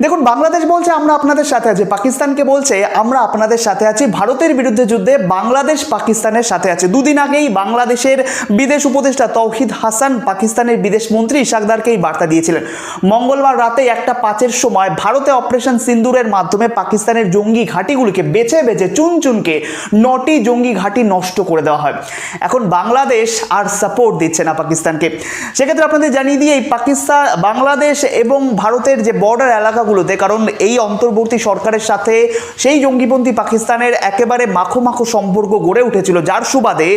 দেখুন, বাংলাদেশ বলছে আমরা আপনাদের সাথে আছি, পাকিস্তানকে বলছে আমরা আপনাদের সাথে আছি, ভারতের বিরুদ্ধে যুদ্ধে বাংলাদেশ পাকিস্তানের সাথে আছে। দুদিন আগেই বাংলাদেশের বিদেশ উপদেষ্টা তৌহিদ হাসান পাকিস্তানের বিদেশ মন্ত্রী ইশাকদারকে এই বার্তা দিয়েছিলেন। মঙ্গলবার রাতে একটা পাঁচের সময় ভারতে অপারেশন সিন্দুরের মাধ্যমে পাকিস্তানের জঙ্গি ঘাঁটিগুলিকে বেছে বেছে চুন চুনকে নটি জঙ্গি ঘাঁটি নষ্ট করে দেওয়া হয়। এখন বাংলাদেশ আর সাপোর্ট দিচ্ছে না পাকিস্তানকে। সেক্ষেত্রে আপনাদের জানিয়ে দিয়ে এই পাকিস্তান বাংলাদেশ এবং ভারতের যে বর্ডার এলাকাগুলোতে কারণ এই অন্তর্বর্তী সরকারের সাথে সেই জঙ্গিপন্থী পাকিস্তানের একেবারে মাখো মাখো সম্পর্ক গড়ে উঠেছিল, যার সুবাদে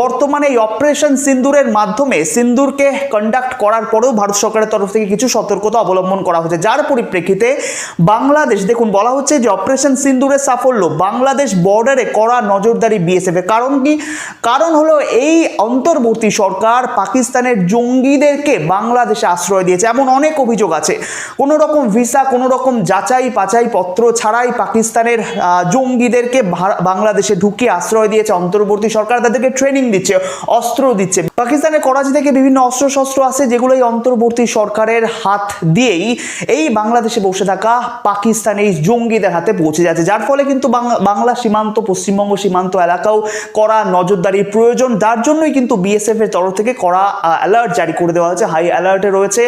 বর্তমানে এই অপারেশন সিন্দুরের মাধ্যমে সিন্দুরকে কন্ডাক্ট করার পরেও ভারত সরকারের তরফ থেকে কিছু সতর্কতা অবলম্বন করা হচ্ছে যার পরিপ্রেক্ষিতে বাংলাদেশ, দেখুন, বলা হচ্ছে যে অপারেশন সিন্দুরের সাফল্য বাংলাদেশ বর্ডারে কড়া নজরদারি বিএসএফ এর। কারণ কি? কারণ হলো এই অন্তর্বর্তী সরকার পাকিস্তানের জঙ্গিদেরকে বাংলাদেশে আশ্রয় দিয়েছে। এমন অনেক অভিযোগ আছে। কোনো রকম ভিসা কোনো রকম যাচাই পাচাই পত্র ছাড়াই পাকিস্তানের জঙ্গিদেরকে বাংলাদেশে ঢুকিয়ে আশ্রয় দিয়েছে অন্তর্বর্তী সরকার, তাদেরকে ট্রেনিং দিচ্ছে, অস্ত্র দিচ্ছে। পাকিস্তানের করাচি থেকে বিভিন্ন অস্ত্র শস্ত্র আছে যেগুলো এই অন্তর্বর্তী সরকারের হাত দিয়েই এই বাংলাদেশে বসে থাকা পাকিস্তানি জঙ্গিদের হাতে পৌঁছে যাচ্ছে। যার ফলে কিন্তু বাংলা সীমান্ত, পশ্চিমবঙ্গ সীমান্ত এলাকাও কড়া নজরদারির প্রয়োজন। যার জন্যই কিন্তু বিএসএফ এর তরফ থেকে কড়া অ্যালার্ট জারি করে দেওয়া হয়েছে। হাই অ্যালার্টে রয়েছে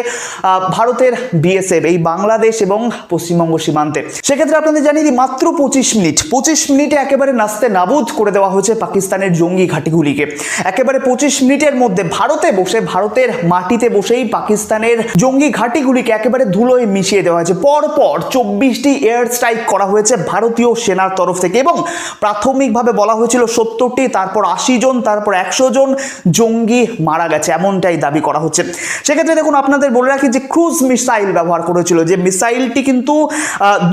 ভারতের বিএসএফ এই বাংলাদেশ এবং পশ্চিমবঙ্গ সীমান্তে। সেক্ষেত্রে আপনাদের জানিয়ে দিই, মাত্র পঁচিশ মিনিট, পঁচিশ মিনিটে একেবারে নাস্তে নাবুদ করে দেওয়া হয়েছে পাকিস্তানের জঙ্গি ঘাঁটিগুলিকে। একেবারে পঁচিশ মিনিটের মধ্যে ভারতে বসে, ভারতের মাটিতে বসেই পাকিস্তানের জঙ্গি ঘাঁটিগুলিকে একেবারে ধুলোয় মিশিয়ে দেওয়া হয়েছে। পরপর চব্বিশটি এয়ার স্ট্রাইক করা হয়েছে ভারতীয় সেনার তরফ থেকে এবং প্রাথমিকভাবে বলা হয়েছিল সত্তরটি, তারপর আশি জন, তারপর একশো জন জঙ্গি মারা গেছে, এমনটাই দাবি করা হচ্ছে। সেক্ষেত্রে দেখুন, আপনাদের বলে রাখি যে ক্রুজ মিসাইল ব্যবহার করেছিল, যে মিসাইলটি কিন্তু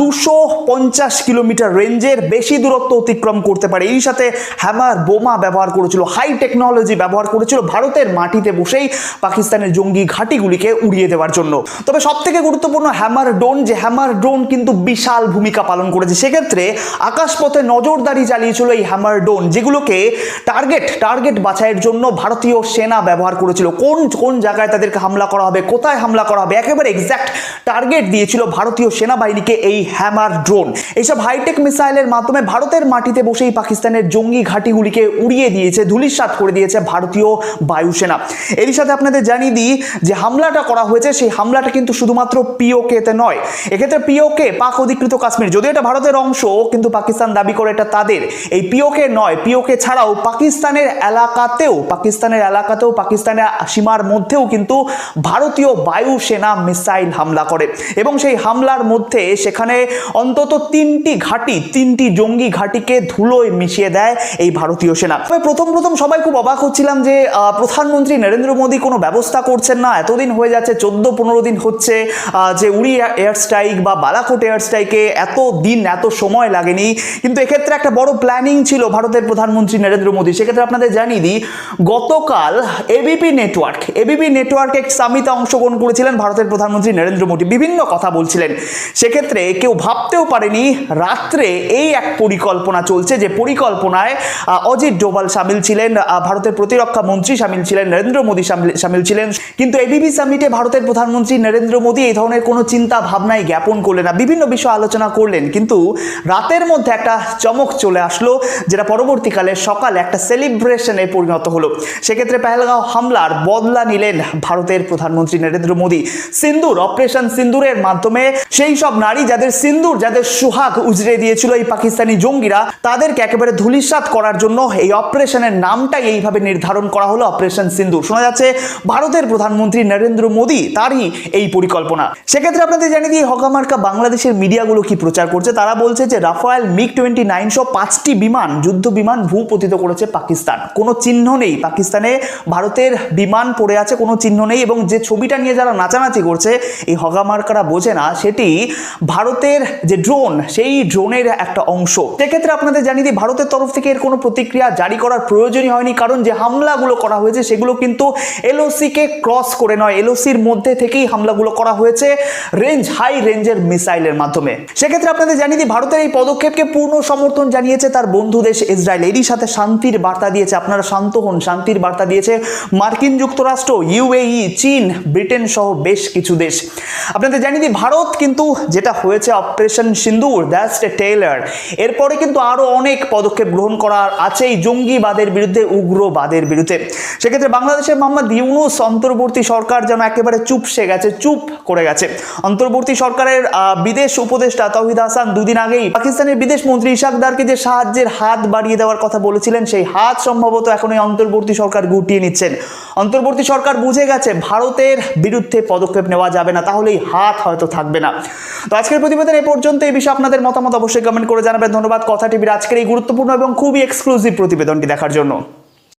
দুশো পঞ্চাশ কিলোমিটার রেঞ্জের বেশি দূরত্ব অতিক্রম করতে পারে। এই সাথে হ্যামার বোমা ব্যবহার করেছিল, হাই টেকনোলজি ব্যবহার করেছিল ভারতের মাটিতে বসেই পাকিস্তানের জঙ্গি ঘাঁটিগুলিকে উড়িয়ে দেওয়ার জন্য। তবে সব থেকে গুরুত্বপূর্ণ হ্যামার ড্রোন, যে হ্যামার ড্রোন কিন্তু বিশাল ভূমিকা পালন করেছে, সেক্ষেত্রে আকাশপথে নজরদারি চালিয়েছিল এই হ্যামার ড্রোন, যেগুলোকে টার্গেট টার্গেট বাছাইয়ের জন্য ভারতীয় সেনা ব্যবহার করেছিল। কোন কোন জায়গায় তাদেরকে হামলা করা হবে, কোথায় হামলা করা হবে, একেবারে এক্স্যাক্ট টার্গেট দিয়েছিল ভারতীয় সেনাবাহিনীকে এই হ্যামার ড্রোন। এইসব হাইটেক মিসাইলের মাধ্যমে ভারতের মাটিতে বসেই পাকিস্তানের জঙ্গি ঘাঁটিগুলিকে উড়িয়ে দিয়েছে, ধুলিস্বাত করে দিয়েছে ভারতীয় বায়ুসেনা। এরই সাথে আপনাদের জানিয়ে দিই যে হামলাটা করা হয়েছে, সেই হামলাটা কিন্তু শুধুমাত্র পিওকেতে নয়। এক্ষেত্রে পিওকে পাক অধিকৃত কাশ্মীর, যদিও এটা ভারতের অংশ, কিন্তু পাকিস্তান দাবি করে এটা তাদের। এই পিওকে নয় পিওকে ছাড়াও পাকিস্তানের এলাকাতেও পাকিস্তানের এলাকাতেও, পাকিস্তানের সীমার মধ্যেও কিন্তু ভারতীয় বায়ুসেনা মিসাইল হামলা করে। এবং সেই হামলার মধ্যে সেখানে অন্তত তিনটি ঘাঁটি, তিনটি জঙ্গি ঘাঁটিকে ধুলোয় মিশিয়ে দেয় এই ভারতীয় সেনা। তবে প্রথম প্রথম সবাই খুব অবাক হচ্ছিলাম যে প্রধানমন্ত্রী নরেন্দ্র মোদী কোনো ব্যবস্থা করছেন না। এতদিন হয়ে যাচ্ছে, চোদ্দ, পনেরো দিন হচ্ছে যে উড়ি এয়ার স্ট্রাইক বা বালাকোট এয়ার স্ট্রাইকে এত দিন, এত সময় লাগেনি। কিন্তু এক্ষেত্রে একটা বড় প্ল্যানিং ছিল ভারতের প্রধানমন্ত্রী নরেন্দ্র মোদী। সেক্ষেত্রে আপনাদের জানিয়ে দিই, গতকাল এবিপি নেটওয়ার্ক এবিপি নেটওয়ার্ক এক সামিতে অংশগ্রহণ করেছিলেন ভারতের প্রধানমন্ত্রী নরেন্দ্র মোদী। বিভিন্ন কথা বলছিলেন। সেক্ষেত্রে কেউ ভাবতেও পারেনি রাত্রে এই এক পরিকল্পনা চলছে যে পরিকল্পনায় অজিত ডোভাল সামিল ছিলেন ভারতের প্রতিরক্ষা মন্ত্রী সামিল ছিলেন, নরেন্দ্র মোদী সামিল- ছিলেন। কিন্তু এবিপি সামিটে ভারতের প্রধানমন্ত্রী নরেন্দ্র মোদী এই ধরনের কোনো চিন্তা ভাবনাই জ্ঞাপন করলেন না। বিভিন্ন বিষয় আলোচনা করলেন। কিন্তু রাতের মধ্যে একটা চমক চলে আসলো, যেটা পরবর্তীকালে সকালে একটা সেলিব্রেশনে পরিণত হলো। সেক্ষেত্রে পেহেলগাঁও হামলার বদলা নিলেন ভারতের প্রধানমন্ত্রী নরেন্দ্র মোদী। সিন্দুর অপারেশন সিন্দুরের মাধ্যমে সেই সব নারী যাদের সিন্দুর, যাদের সুহাগ উজড়ে দিয়েছিল এই পাকিস্তানি জঙ্গিরা, তাদেরকে একেবারে ধূলিসাৎ করার জন্য এই অপারেশনের নামটাই এইভাবে নির্ধারণ করা হলো, অপারেশন সিন্দুর। শোনা যাচ্ছে ভারতের প্রধানমন্ত্রী নরেন্দ্র মোদী তারই এই পরিকল্পনা। সেক্ষেত্রে আপনাদের জানিয়ে দিই, হকামার্কা বাংলাদেশের মিডিয়াগুলো কি প্রচার করছে? তারা বলছে যে রাফায়েল মিগ টোয়েন্টি নাইন সহ পাঁচটি বিমান যুদ্ধ বিমান ভূপতিত করেছে পাকিস্তান। কোনো চিহ্ন নেই। পাকিস্তানে ভারতের বিমান পড়ে আছে, কোনো চিহ্ন নেই এবং যে ছবিটা নিয়ে যারা নাচানাচি করছে, এই হগামার্কারা বোঝে না। সেটি ভারতের যে ড্রোন সেই ড্রোনের একটা অংশ। সেক্ষেত্রে আপনাদের জানিয়ে দিই, ভারতের তরফ থেকে এর কোনো প্রতিক্রিয়া জারি করার প্রয়োজনই হয়নি, কারণ যে হামলাগুলো করা হয়েছে, সেগুলো কিন্তু এলওসিকে ক্রস করে নয়, এলওসির মধ্যে থেকেই হামলাগুলো করা হয়েছে রেঞ্জ হাই রেঞ্জের মিসাইলের মাধ্যমে। সেক্ষেত্রে আপনাদের জানিয়ে দিই, ভারতের এই পদক্ষেপকে পূর্ণ সমর্থন জানিয়েছে তার বন্ধু দেশ ইসরায়েল। এরই সাথে শান্তির বার্তা দিয়েছে, আপনারা শান্ত হন, শান্তির বার্তা দিয়েছে মার্কিন যুক্তরাষ্ট্র ইউএই চীন, ব্রিটেন সহ বেশ কিছু দেশ। আপনাদের জানিয়ে দিই, ভারত ভারত কিন্তু যেটা হয়েছে operation Sindoor that's a trailer এরপরে কিন্তু আরও অনেক পদক্ষেপ গ্রহণ করার আছে এই জঙ্গিবাদের বিরুদ্ধে, উগ্রবাদের বিরুদ্ধে। সেক্ষেত্রে বাংলাদেশের মোহাম্মদ ইউনুস অন্তর্বর্তী সরকার যেন একেবারে চুপসে গেছে, চুপ করে গেছে। অন্তর্বর্তী সরকারের বিদেশ উপদেষ্টা তৌহিদ হাসান দুদিন আগেই পাকিস্তানের বিদেশ মন্ত্রী ইশাকদারকে যে সাহায্যের হাত বাড়িয়ে দেওয়ার কথা বলেছিলেন, সেই হাত সম্ভবত এখন এই অন্তর্বর্তী সরকার গুটিয়ে নিচ্ছেন। অন্তর্বর্তী সরকার বুঝে গেছে ভারতের বিরুদ্ধে পদক্ষেপ নেওয়া যাবে না তাহলে এই হাত হয়তো থাকবে না। তো আজকের প্রতিবেদন এ পর্যন্ত এই বিষয়ে আপনাদের মতামত অবশ্যই কমেন্ট করে জানাবেন। ধন্যবাদ। কথা টিভির আজকের এই গুরুত্বপূর্ণ এবং খুবই এক্সক্লুসিভ প্রতিবেদনটি দেখার জন্য।